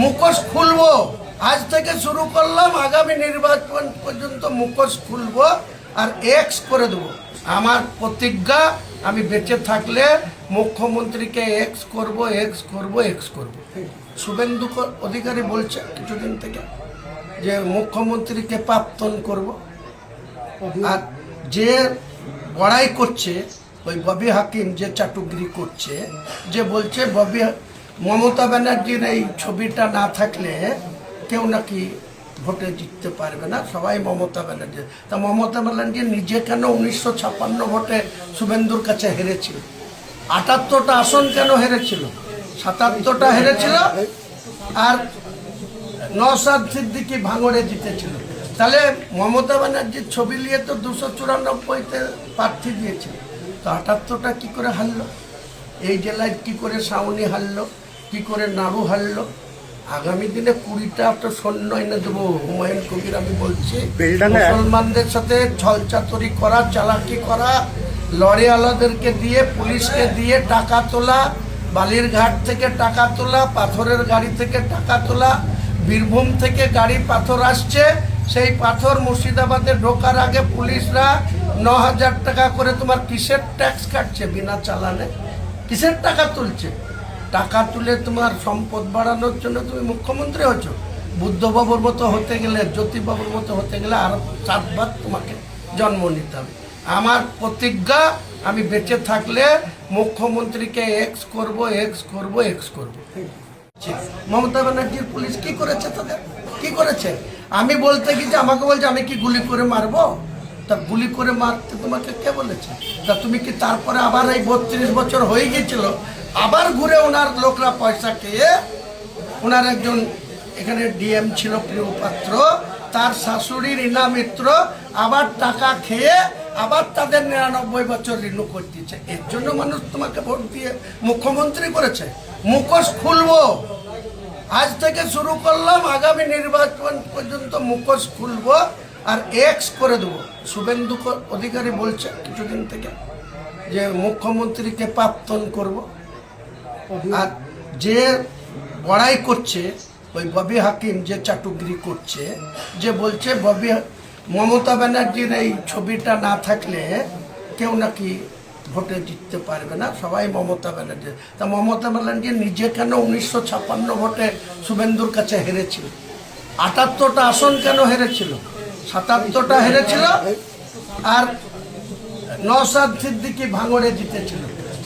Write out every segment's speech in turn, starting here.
মুখোশ খুলবো। আজ থেকে শুরু করলাম, আগামী নির্বাচন পর্যন্ত মুখোশ খুলবো আর এক্স করে দেবো। আমার প্রতিজ্ঞা, আমি বেঁচে থাকলে মুখ্যমন্ত্রীকে এক্স করব এক্স করব এক্স করব। শুভেন্দু অধিকারী বলছে কিছুদিন থেকে যে মুখ্যমন্ত্রীকে প্রাপ্তন করব। আর যে বড়াই করছে, ওই ববি হাকিম যে চাটুগিরি করছে, যে বলছে ববি মমতা ব্যানার্জির এই ছবিটা না থাকলে কেউ নাকি ভোটে জিততে পারবে না। সবাই মমতা ব্যানার্জি। তা মমতা ব্যানার্জি নিজে কেন উনিশশো ছাপ্পান্ন ভোটে শুভেন্দুর কাছে হেরেছিল? আটাত্তরটা আসন কেন হেরেছিল? সাতাত্তরটা হেরেছিল আর নসাদ সিদ্দিকি ভাঙড়ে জিতেছিল। তাহলে মমতা ব্যানার্জির ছবি নিয়ে তো দুশো চুরানব্বইতে প্রার্থী দিয়েছিল। তো আটাত্তরটা কি করে হারলো? এই জেলায় কি করে সাউনি হারলো? কি করে নাড়ু হারলো? আগামী দিনে কুড়িটা তো সৈন্য এনে দেবো। হুমায়ুন কবির আমি বলছি মুসলমানদের সাথে ছলচাতুরি করা চালাকি করা লরিওয়ালাদেরকে দিয়ে পুলিশকে দিয়ে টাকা তোলা বালির ঘাট থেকে টাকা তোলা পাথরের গাড়ি থেকে টাকা তোলা বীরভূম থেকে গাড়ি পাথর আসছে সেই পাথর মুর্শিদাবাদে ঢোকার আগে পুলিশরা ন হাজার টাকা করে তোমার কিসের ট্যাক্স কাটছে বিনা চালানে? কিসের টাকা তুলছে? টাকা তুলে তোমার সম্পদ বাড়ানোর জন্য তুমি মুখ্যমন্ত্রী হচ্ছো বুদ্ধবাবুর মতো হতে গেলে, জ্যোতিবাবুর মতো হতে গেলে আরও চারবার তোমাকে জন্ম নিতে হবে। আমার প্রতিজ্ঞা, আমি বেঁচে থাকলে মুখ্যমন্ত্রীকে এক্স করব এক্স করব এক্স করব। মমতা ব্যানার্জির পুলিশ কি করেছে তাদের? কি করেছে? আমি বলতে গিয়ে আমাকে বলছে, আমি কি গুলি করে মারবো? তা গুলি করে মারতে তোমাকে কে বলেছে? তা তুমি কি তারপরে আবার এই বত্রিশ বছর হয়ে গিয়েছিল আবার ঘুরে ওনার লোকরা পয়সা খেয়ে ওনার একজন এখানে ডিএম ছিল প্রিয় পাত্র তার শাশুড়ির ইনা মিত্র আবার টাকা খেয়ে আবার তাদের নিরানব্বই বছর রিনু করতেছে। এর জন্য মানুষ তোমাকে ভোট দিয়ে মুখ্যমন্ত্রী করেছে। মুখোশ খুলবো। আজ থেকে শুরু করলাম, আগামী নির্বাচন পর্যন্ত মুখোশ খুলবো আর এক্স করে দেবো। শুভেন্দু অধিকারী বলছে কিছুদিন থেকে যে মুখ্যমন্ত্রীকে প্রাপ্তন করব। আর যে বড়াই করছে, ওই ববি হাকিম যে চাটুগিরি করছে, যে বলছে, ববি, মমতা ব্যানার্জির এই ছবিটা না থাকলে কেউ নাকি ভোটে জিততে পারবে না। সবাই মমতা ব্যানার্জি। তা মমতা ব্যানার্জি নিজে কেন উনিশশো ছাপ্পান্ন ভোটে শুভেন্দুর কাছে হেরেছিল? আটাত্তরটা আসন কেন হেরেছিল? সাতাত্তরটা হেরেছিল আর নসাদ সিদ্দিকি ভাঙড়ে জিতেছিল।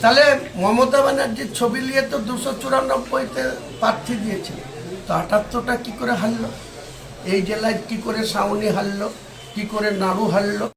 তাহলে মমতা ব্যানার্জির ছবি নিয়ে তো দুশো চুরানব্বইতে প্রার্থী দিয়েছিল তো আটাত্তরটা কী করে হারলো? এই জেলায় কী করে সাউনি হারলো? কী করে নাড়ু হারলো?